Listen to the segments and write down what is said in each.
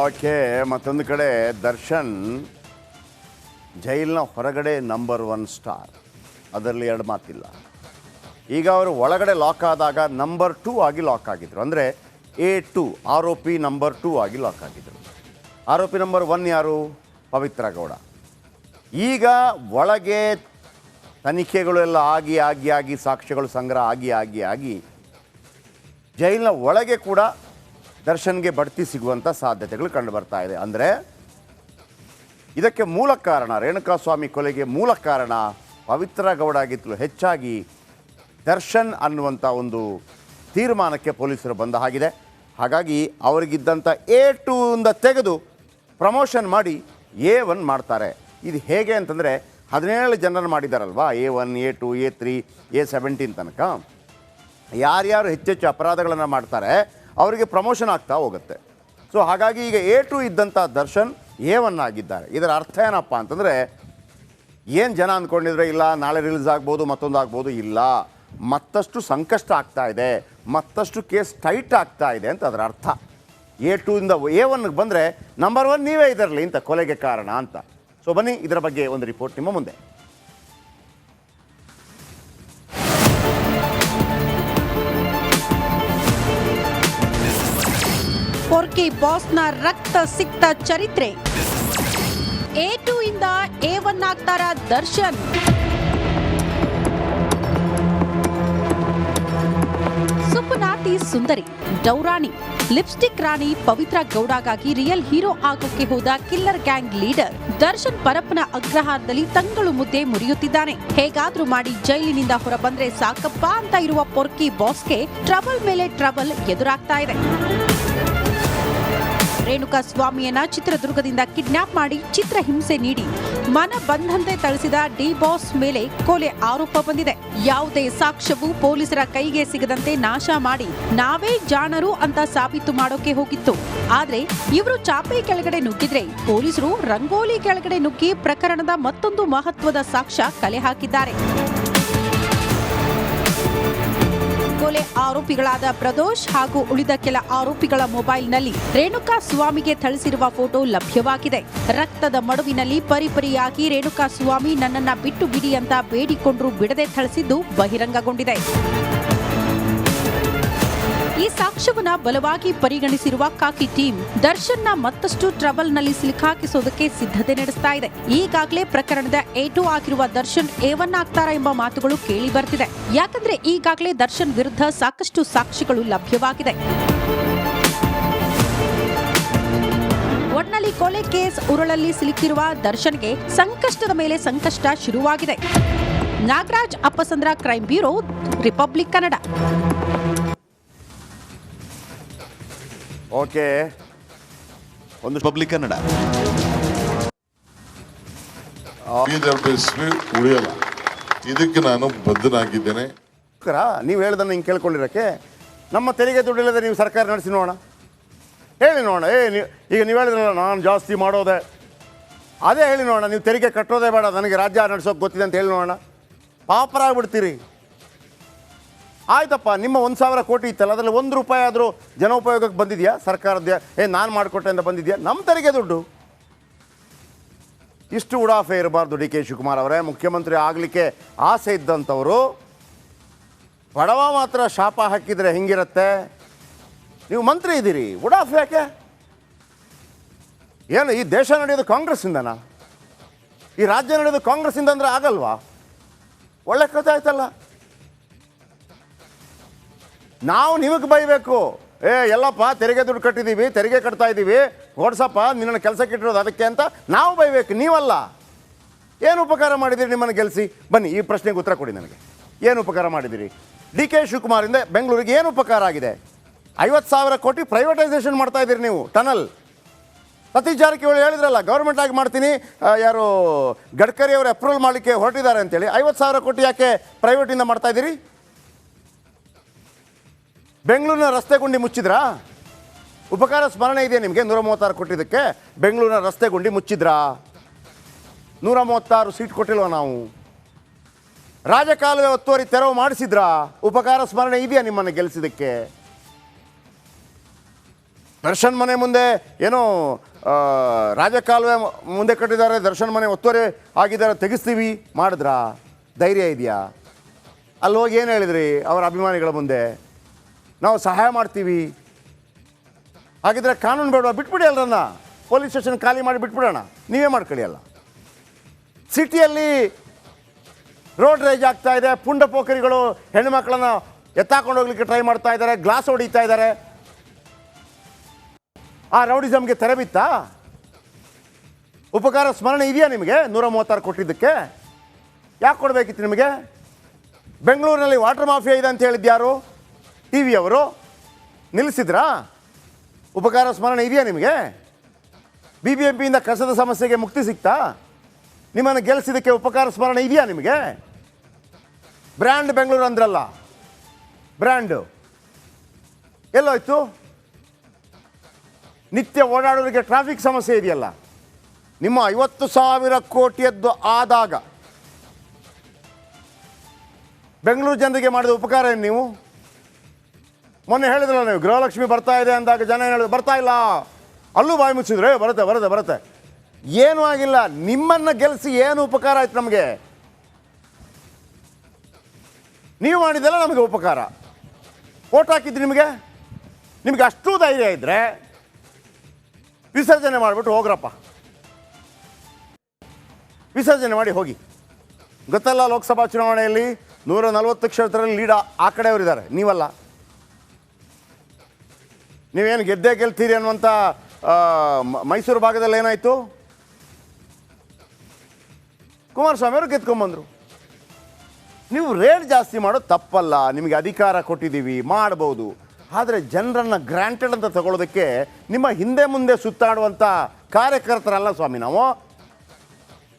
Okay ಮತ್ತೊಂದು ಕಡೆ ದರ್ಶನ್ ಜೈಲಿನ ಹೊರಗಡೆ ನಂಬರ್ ಒನ್ ಸ್ಟಾರ್ ಅದರಲ್ಲಿ ಎರಡು ಮಾತಿಲ್ಲ. ಈಗ ಅವರು ಒಳಗಡೆ ಲಾಕ್ ಆದಾಗ ನಂಬರ್ ಟೂ ಆಗಿ ಲಾಕ್ ಆಗಿದ್ರು. ಅಂದರೆ ಎ ಟು ಆರೋಪಿ ನಂಬರ್ ಟೂ ಆಗಿ ಲಾಕ್ ಆಗಿದ್ರು. ಆರೋಪಿ ನಂಬರ್ ಒನ್ ಯಾರು? ಪವಿತ್ರ ಗೌಡ. ಈಗ ಒಳಗೆ ತನಿಖೆಗಳು ಎಲ್ಲ ಆಗಿ ಆಗಿ ಆಗಿ ಸಾಕ್ಷ್ಯಗಳು ಸಂಗ್ರಹ ಆಗಿ ಆಗಿ ಆಗಿ ಜೈಲಿನ ಒಳಗೆ ಕೂಡ ದರ್ಶನ್ಗೆ ಬಡ್ತಿ ಸಿಗುವಂಥ ಸಾಧ್ಯತೆಗಳು ಕಂಡು ಬರ್ತಾ ಇದೆ. ಅಂದರೆ ಇದಕ್ಕೆ ಮೂಲ ಕಾರಣ, ರೇಣುಕಾಸ್ವಾಮಿ ಕೊಲೆಗೆ ಮೂಲ ಕಾರಣ ಪವಿತ್ರ ಗೌಡ ಆಗಿತ್ತು ಹೆಚ್ಚಾಗಿ ದರ್ಶನ್ ಅನ್ನುವಂಥ ಒಂದು ತೀರ್ಮಾನಕ್ಕೆ ಪೊಲೀಸರು ಬಂದ ಹಾಗಿದೆ. ಹಾಗಾಗಿ ಅವರಿಗಿದ್ದಂಥ ಎ ಇಂದ ತೆಗೆದು ಪ್ರಮೋಷನ್ ಮಾಡಿ ಎ ಒನ್ ಮಾಡ್ತಾರೆ. ಇದು ಹೇಗೆ ಅಂತಂದರೆ ಹದಿನೇಳು ಜನರನ್ನು ಮಾಡಿದಾರಲ್ವಾ? A one, A two, A three, A seventeen ತನಕ. ಯಾರ್ಯಾರು ಹೆಚ್ಚೆಚ್ಚು ಅಪರಾಧಗಳನ್ನು ಮಾಡ್ತಾರೆ ಅವರಿಗೆ ಪ್ರಮೋಷನ್ ಆಗ್ತಾ ಹೋಗುತ್ತೆ. ಸೊ ಹಾಗಾಗಿ ಈಗ ಎ ಟು ಇದ್ದಂಥ ದರ್ಶನ್ ಎ ಒನ್ ಆಗಿದ್ದಾರೆ. ಇದರ ಅರ್ಥ ಏನಪ್ಪ ಅಂತಂದರೆ, ಏನು ಜನ ಅಂದ್ಕೊಂಡಿದ್ರೆ ಇಲ್ಲ, ನಾಳೆ ರಿಲೀಸ್ ಆಗ್ಬೋದು, ಮತ್ತೊಂದು ಆಗ್ಬೋದು, ಇಲ್ಲ. ಮತ್ತಷ್ಟು ಸಂಕಷ್ಟ ಆಗ್ತಾ ಇದೆ. ಮತ್ತಷ್ಟು ಕೇಸ್ ಟೈಟ್ ಆಗ್ತಾ ಇದೆ ಅಂತ ಅದರ ಅರ್ಥ. ಎ ಟು ಇಂದ ಎ ಒನ್ಗೆ ಬಂದರೆ ನಂಬರ್ ಒನ್ ನೀವೇ ಇದರಲ್ಲಿ ಅಂತ ಕೊಲೆಗೆ ಕಾರಣ ಅಂತ. ಸೊ ಬನ್ನಿ, ಇದರ ಬಗ್ಗೆ ಒಂದು ರಿಪೋರ್ಟ್ ನಿಮ್ಮ ಮುಂದೆ. ಪೊರ್ಕಿ ಬಾಸ್ನ ರಕ್ತ ಸಿಕ್ತ ಚರಿತ್ರೆ. ಎ ಟು ಇಂದ ಎ ಒನ್ ಆಗ್ತಾರ ದರ್ಶನ್. ಸುಪನಾತಿ ಸುಂದರಿ, ಡೌರಾಣಿ, ಲಿಪ್ಸ್ಟಿಕ್ ರಾಣಿ ಪವಿತ್ರ ಗೌಡಗಾಗಿ ರಿಯಲ್ ಹೀರೋ ಆಗೋಕೆ ಹೋದ killer gang leader. Darshan Parappana ಅಗ್ರಹಾರದಲ್ಲಿ ತಂಗಳು ಮುದ್ದೆ ಮುರಿಯುತ್ತಿದ್ದಾನೆ. ಹೇಗಾದ್ರೂ ಮಾಡಿ ಜೈಲಿನಿಂದ ಹೊರಬಂದ್ರೆ ಸಾಕಪ್ಪ ಅಂತ ಇರುವ ಪೊರ್ಕಿ ಬಾಸ್ಗೆ ಟ್ರಬಲ್ ಮೇಲೆ ಟ್ರಬಲ್ ಎದುರಾಗ್ತಾ ಇದೆ. ರೇಣುಕಾ ಸ್ವಾಮಿಯನ್ನ ಚಿತ್ರದುರ್ಗದಿಂದ ಕಿಡ್ನಾಪ್ ಮಾಡಿ ಚಿತ್ರಹಿಂಸೆ ನೀಡಿ ಮನ ಬಂದಂತೆ ಥಳಿಸಿದ ಡಿ ಬಾಸ್ ಮೇಲೆ ಕೊಲೆ ಆರೋಪ ಬಂದಿದೆ. ಯಾವುದೇ ಸಾಕ್ಷ್ಯವು ಪೊಲೀಸರ ಕೈಗೆ ಸಿಗದಂತೆ ನಾಶ ಮಾಡಿ ನಾವೇ ಜಾಣರು ಅಂತ ಸಾಬೀತು ಮಾಡೋಕೆ ಹೋಗಿತ್ತು. ಆದ್ರೆ ಇವರು ಚಾಪೆ ಕೆಳಗಡೆ ನುಗ್ಗಿದ್ರೆ ಪೊಲೀಸರು ರಂಗೋಲಿ ಕೆಳಗಡೆ ನುಗ್ಗಿ ಪ್ರಕರಣದ ಮತ್ತೊಂದು ಮಹತ್ವದ ಸಾಕ್ಷ್ಯ ಕಲೆ ಹಾಕಿದ್ದಾರೆ. ಆರೋಪಿಗಳಾದ ಪ್ರದೋಷ್ ಹಾಗೂ ಉಳಿದ ಕೆಲ ಆರೋಪಿಗಳ ಮೊಬೈಲ್ನಲ್ಲಿ ರೇಣುಕಾ ಸ್ವಾಮಿಗೆ ಥಳಿಸಿರುವ ಫೋಟೋ ಲಭ್ಯವಾಗಿದೆ. ರಕ್ತದ ಮಡುವಿನಲ್ಲಿ ಪರಿಪರಿಯಾಗಿ ರೇಣುಕಾ ಸ್ವಾಮಿ ನನ್ನನ್ನ ಬಿಟ್ಟು ಬಿಡಿ ಅಂತ ಬೇಡಿಕೊಂಡ್ರು ಬಿಡದೆ ಥಳಿಸಿದ್ದು ಬಹಿರಂಗಗೊಂಡಿದೆ. ಈ ಸಾಕ್ಷ್ಯವನ್ನ ಬಲವಾಗಿ ಪರಿಗಣಿಸಿರುವ ಕಾಕಿ ಟೀಮ್ ದರ್ಶನ್ನ ಮತ್ತಷ್ಟು ಟ್ರಬಲ್ನಲ್ಲಿ ಸಿಲುಕಾಕಿಸೋದಕ್ಕೆ ಸಿದ್ಧತೆ ನಡೆಸ್ತಾ ಇದೆ. ಈಗಾಗಲೇ ಪ್ರಕರಣದ ಎ ಟು ಆಗಿರುವ ದರ್ಶನ್ ಆಗ್ತಾರ ಆಗ್ತಾರಾ ಎಂಬ ಮಾತುಗಳು ಕೇಳಿ ಬರ್ತಿದೆ. ಯಾಕಂದ್ರೆ ಈಗಾಗಲೇ ದರ್ಶನ್ ವಿರುದ್ಧ ಸಾಕಷ್ಟು ಸಾಕ್ಷಿಗಳು ಲಭ್ಯವಾಗಿದೆ. ಒಟ್ನಲ್ಲಿ ಕೊಲೆ ಕೇಸ್ ಉರುಳಲ್ಲಿ ಸಿಲುಕಿರುವ ದರ್ಶನ್ಗೆ ಸಂಕಷ್ಟದ ಮೇಲೆ ಸಂಕಷ್ಟ ಶುರುವಾಗಿದೆ. Nagaraj Appasandra crime bureau, Republic Kannada. Okay. ಒಂದು ಪಬ್ಲಿಕ್ ಕನ್ನಡ ಉಳಿಯಲ್ಲ. ಇದಕ್ಕೆ ನಾನು ಬದ್ಧನಾಗಿದ್ದೇನೆ. ನೀವು ಹೇಳ್ದನ್ನ ಹಿಂಗೆ ಕೇಳ್ಕೊಂಡಿರೋಕ್ಕೆ ನಮ್ಮ ತೆರಿಗೆ ದುಡ್ಡಿಲ್ಲದೆ ನೀವು ಸರ್ಕಾರ ನಡೆಸಿ ನೋಡೋಣ. ಹೇಳಿ ನೋಡೋಣ ಏ ನೀವು ಈಗ ನೀವು ಹೇಳಿದ್ರಲ್ಲ ನಾನು ಜಾಸ್ತಿ ಮಾಡೋದೆ. ಅದೇ ಹೇಳಿ ನೋಡೋಣ ನೀವು ತೆರಿಗೆ ಕಟ್ಟೋದೇ ಬೇಡ ನನಗೆ ರಾಜ್ಯ ನಡೆಸೋಕೆ ಗೊತ್ತಿದೆ ಅಂತ ಹೇಳಿ ನೋಡೋಣ. ಪಾಪರಾಗ್ಬಿಡ್ತೀರಿ. ಆಯ್ತಪ್ಪ, ನಿಮ್ಮ ಒಂದು ಸಾವಿರ ಕೋಟಿ ಇತ್ತಲ್ಲ, ಅದರಲ್ಲಿ ಒಂದು ರೂಪಾಯಿ ಆದರೂ ಜನೋಪಯೋಗಕ್ಕೆ ಬಂದಿದೆಯಾ? ಸರ್ಕಾರದ, ಏ, ನಾನು ಮಾಡಿಕೊಟ್ಟೆ ಅಂತ ಬಂದಿದೆಯಾ? ನಮ್ಮ ತೆರಿಗೆ ದುಡ್ಡು. ಇಷ್ಟು ಉಡಾಫೆ ಇರಬಾರ್ದು ಡಿ ಕೆ ಶಿವಕುಮಾರ್ ಅವರೇ. ಮುಖ್ಯಮಂತ್ರಿ ಆಗಲಿಕ್ಕೆ ಆಸೆ ಇದ್ದಂಥವರು ಬಡವ ಮಾತ್ರ ಶಾಪ ಹಾಕಿದರೆ ಹೆಂಗಿರುತ್ತೆ? ನೀವು ಮಂತ್ರಿ ಇದ್ದೀರಿ, ಉಡಾಫೆ ಯಾಕೆ? ಏನು, ಈ ದೇಶ ನಡೆಯೋದು ಕಾಂಗ್ರೆಸ್ಸಿಂದನಾ? ಈ ರಾಜ್ಯ ನಡೆಯೋದು ಕಾಂಗ್ರೆಸ್ಸಿಂದ ಅಂದರೆ ಆಗಲ್ವಾ? ಒಳ್ಳೆ ಕಥೆ ಆಯ್ತಲ್ಲ. ನಾವು ನಿಮಗೆ ಬೈಬೇಕು. ಏ, ಎಲ್ಲಪ್ಪ, ತೆರಿಗೆ ದುಡ್ಡು ಕಟ್ಟಿದ್ದೀವಿ ತೆರಿಗೆ ಕಟ್ತಾ ಇದ್ದೀವಿ ಓಡ್ಸಪ್ಪ, ನಿನ್ನನ್ನು ಕೆಲಸಕ್ಕೆ ಇಟ್ಟಿರೋದು ಅದಕ್ಕೆ ಅಂತ ನಾವು ಬೈಬೇಕು, ನೀವಲ್ಲ. ಏನು ಉಪಕಾರ ಮಾಡಿದಿರಿ ನಿಮ್ಮನ್ನು ಗೆಲ್ಲಿಸಿ ಬನ್ನಿ, ಈ ಪ್ರಶ್ನೆಗೆ ಉತ್ತರ ಕೊಡಿ ನನಗೆ. ಏನು ಉಪಕಾರ ಮಾಡಿದಿರಿ ಡಿ ಕೆ ಶಿವಕುಮಾರಿಂದ ಬೆಂಗಳೂರಿಗೆ ಏನು ಉಪಕಾರ ಆಗಿದೆ? ಐವತ್ತು ಸಾವಿರ ಕೋಟಿ ಪ್ರೈವೇಟೈಸೇಷನ್ ಮಾಡ್ತಾ ಇದ್ದೀರಿ ನೀವು, ಟನಲ್. ಸತೀಶ್ ಜಾರಕಿಹೊಳಿ ಹೇಳಿದ್ರಲ್ಲ ಗೌರ್ಮೆಂಟ್ ಆಗಿ ಮಾಡ್ತೀನಿ ಯಾರು ಗಡ್ಕರಿ ಅವರು ಅಪ್ರೂವಲ್ ಮಾಡಲಿಕ್ಕೆ ಹೊರಟಿದ್ದಾರೆ ಅಂತೇಳಿ. ಐವತ್ತು ಸಾವಿರ ಕೋಟಿ ಯಾಕೆ ಪ್ರೈವೇಟಿಂದ ಮಾಡ್ತಾ ಇದ್ದೀರಿ? ಬೆಂಗಳೂರಿನ ರಸ್ತೆ ಗುಂಡಿ ಮುಚ್ಚಿದ್ರಾ? ಉಪಕಾರ ಸ್ಮರಣೆ ಇದೆಯಾ ನಿಮಗೆ? ನೂರ ಮೂವತ್ತಾರು ಕೊಟ್ಟಿದ್ದಕ್ಕೆ ಬೆಂಗಳೂರಿನ ರಸ್ತೆ ಗುಂಡಿ ಮುಚ್ಚಿದ್ರಾ? ನೂರ ಮೂವತ್ತಾರು ಸೀಟ್ ಕೊಟ್ಟಿಲ್ವ ನಾವು? ರಾಜಕಾಲುವೆ ಒತ್ತುವರಿ ತೆರವು ಮಾಡಿಸಿದ್ರಾ? ಉಪಕಾರ ಸ್ಮರಣೆ ಇದೆಯಾ ನಿಮ್ಮನ್ನು ಗೆಲ್ಲಿಸಿದ್ದಕ್ಕೆ ದರ್ಶನ್ ಮನೆ ಮುಂದೆ ಏನು ರಾಜಕಾಲುವೆ ಮುಂದೆ ಕಟ್ಟಿದ್ದಾರೆ, ದರ್ಶನ್ ಮನೆ ಒತ್ತುವರಿ ಆಗಿದ್ದಾರೆ, ತೆಗೆಸ್ತೀವಿ ಮಾಡಿದ್ರಾ? ಧೈರ್ಯ ಇದೆಯಾ? ಅಲ್ಲಿ ಹೋಗಿ ಏನು ಹೇಳಿದ್ರಿ ಅವರ ಅಭಿಮಾನಿಗಳ ಮುಂದೆ? ನಾವು ಸಹಾಯ ಮಾಡ್ತೀವಿ. ಹಾಗಿದ್ರೆ ಕಾನೂನು ಬೇಡ ಬಿಟ್ಬಿಡಿ ಅಲ್ರನ್ನ ಪೊಲೀಸ್ ಸ್ಟೇಷನ್ ಖಾಲಿ ಮಾಡಿ ಬಿಟ್ಬಿಡೋಣ. ನೀವೇ ಮಾಡ್ಕೊಳ್ಳಿ ಅಲ್ಲ ಸಿಟಿಯಲ್ಲಿ ರೋಡ್ ರೇಜ್ ಆಗ್ತಾ ಇದೆ. ಪುಂಡ ಪೋಖರಿಗಳು ಹೆಣ್ಣುಮಕ್ಕಳನ್ನ ಎತ್ತಾಕೊಂಡು ಹೋಗ್ಲಿಕ್ಕೆ ಟ್ರೈ ಮಾಡ್ತಾ ಇದ್ದಾರೆ. ಗ್ಲಾಸ್ ಹೊಡಿತಾ ಇದ್ದಾರೆ. ಆ ರೌಡಿಸಮ್ಗೆ ತೆರೆ ಬಿತ್ತಾ? ಉಪಕಾರ ಸ್ಮರಣೆ ಇದೆಯಾ ನಿಮಗೆ? ನೂರ ಮೂವತ್ತಾರು ಕೊಟ್ಟಿದ್ದಕ್ಕೆ. ಯಾಕೆ ಕೊಡಬೇಕಿತ್ತು ನಿಮಗೆ? ಬೆಂಗಳೂರಿನಲ್ಲಿ ವಾಟರ್ ಮಾಫಿಯಾ ಇದೆ ಅಂತ ಹೇಳಿದ್ದು ಯಾರು ವಿ ಅವರು ನಿಲ್ಲಿಸಿದ್ರಾ? ಉಪಕಾರ ಸ್ಮರಣೆ ಇದೆಯಾ ನಿಮಗೆ? ಬಿ ಬಿ ಎಂ ಪಿಯಿಂದ ಕಸದ ಸಮಸ್ಯೆಗೆ ಮುಕ್ತಿ ಸಿಗ್ತಾ? ನಿಮ್ಮನ್ನು ಗೆಲ್ಲಿಸಿದ್ದಕ್ಕೆ ಉಪಕಾರ ಸ್ಮರಣೆ ಇದೆಯಾ ನಿಮಗೆ? ಬ್ರ್ಯಾಂಡ್ ಬೆಂಗಳೂರು ಅಂದ್ರಲ್ಲ. ಬ್ರ್ಯಾಂಡು. ಎಲ್ಲೋಯ್ತು? ನಿತ್ಯ ಓಡಾಡೋರಿಗೆ ಟ್ರಾಫಿಕ್ ಸಮಸ್ಯೆ ಇದೆಯಲ್ಲ. ನಿಮ್ಮ ಐವತ್ತು ಸಾವಿರ ಕೋಟಿಯದ್ದು ಆದಾಗ ಬೆಂಗಳೂರು ಜನರಿಗೆ ಮಾಡಿದ ಉಪಕಾರ ಏನು ನೀವು? ಮೊನ್ನೆ ಹೇಳಿದ್ರಲ್ಲ ನೀವು, ಗೃಹಲಕ್ಷ್ಮಿ ಬರ್ತಾ ಇದೆ ಅಂದಾಗ ಜನ ಹೇಳಿದ್ರು, ಬರ್ತಾ ಇಲ್ಲ. ಅಲ್ಲೂ ಬಾಯಿ ಮುಚ್ಚಿದ್ರೆ ಬರುತ್ತೆ ಬರುತ್ತೆ ಬರುತ್ತೆ. ಏನೂ ಆಗಿಲ್ಲ, ನಿಮ್ಮನ್ನು ಗೆಲ್ಲಿಸಿ ಏನು ಉಪಕಾರ ಆಯ್ತು ನಮಗೆ? ನೀವು ಮಾಡಿದೆಲ್ಲ ನಮಗೆ ಉಪಕಾರ. ಓಟ್ ಹಾಕಿದ್ದು ನಿಮಗೆ? ನಿಮಗೆ ಅಷ್ಟು ಧೈರ್ಯ ಇದ್ದರೆ ವಿಸರ್ಜನೆ ಮಾಡಿಬಿಟ್ಟು ಹೋಗ್ರಪ್ಪ. ವಿಸರ್ಜನೆ ಮಾಡಿ ಹೋಗಿ. ಗೊತ್ತಲ್ಲ ಲೋಕಸಭಾ ಚುನಾವಣೆಯಲ್ಲಿ ನೂರ ನಲವತ್ತು ಕ್ಷೇತ್ರದಲ್ಲಿ ಲೀಡ್ ಆ ಕಡೆಯವರಿದ್ದಾರೆ, ನೀವಲ್ಲ. ನೀವೇನು ಗೆದ್ದೇ ಗೆಲ್ತೀರಿ ಅನ್ನುವಂಥ ಮೈಸೂರು ಭಾಗದಲ್ಲಿ ಏನಾಯಿತು? ಕುಮಾರಸ್ವಾಮಿ ಅವರು ಗೆದ್ಕೊಂಬಂದರು. ನೀವು ರೇಟ್ ಜಾಸ್ತಿ ಮಾಡೋದು ತಪ್ಪಲ್ಲ, ನಿಮಗೆ ಅಧಿಕಾರ ಕೊಟ್ಟಿದ್ದೀವಿ, ಮಾಡ್ಬೋದು. ಆದರೆ ಜನರನ್ನು ಗ್ರಾಂಟೆಡ್ ಅಂತ ತಗೊಳ್ಳೋದಕ್ಕೆ ನಿಮ್ಮ ಹಿಂದೆ ಮುಂದೆ ಸುತ್ತಾಡುವಂಥ ಕಾರ್ಯಕರ್ತರಲ್ಲ ಸ್ವಾಮಿ ನಾವು.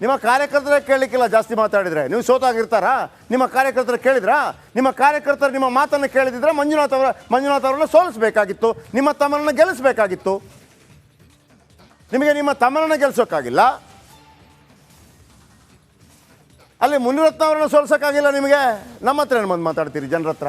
ನಿಮ್ಮ ಕಾರ್ಯಕರ್ತರ ಕೇಳಲಿಕ್ಕಿಲ್ಲ ಜಾಸ್ತಿ ಮಾತಾಡಿದರೆ. ನೀವು ಸೋತಾಗಿರ್ತಾರಾ? ನಿಮ್ಮ ಕಾರ್ಯಕರ್ತರು ಕೇಳಿದ್ರಾ? ನಿಮ್ಮ ಕಾರ್ಯಕರ್ತರು ನಿಮ್ಮ ಮಾತನ್ನು ಕೇಳಿದಿದ್ರೆ ಮಂಜುನಾಥ್ ಅವರ ಮಂಜುನಾಥ್ ಅವರನ್ನ ಸೋಲಿಸಬೇಕಾಗಿತ್ತು. ನಿಮ್ಮ ತಮ್ಮನನ್ನು ಗೆಲ್ಲಿಸಬೇಕಾಗಿತ್ತು. ನಿಮಗೆ ನಿಮ್ಮ ತಮ್ಮನನ್ನು ಗೆಲ್ಲಿಸೋಕ್ಕಾಗಿಲ್ಲ? ಅಲ್ಲಿ ಮುನಿರತ್ನ ಅವರನ್ನು ಸೋಲ್ಸೋಕ್ಕಾಗಿಲ್ಲ ನಿಮಗೆ? ನಮ್ಮ ಹತ್ರ ಏನು ಬಂದು ಮಾತಾಡ್ತೀರಿ ಜನರ ಹತ್ರ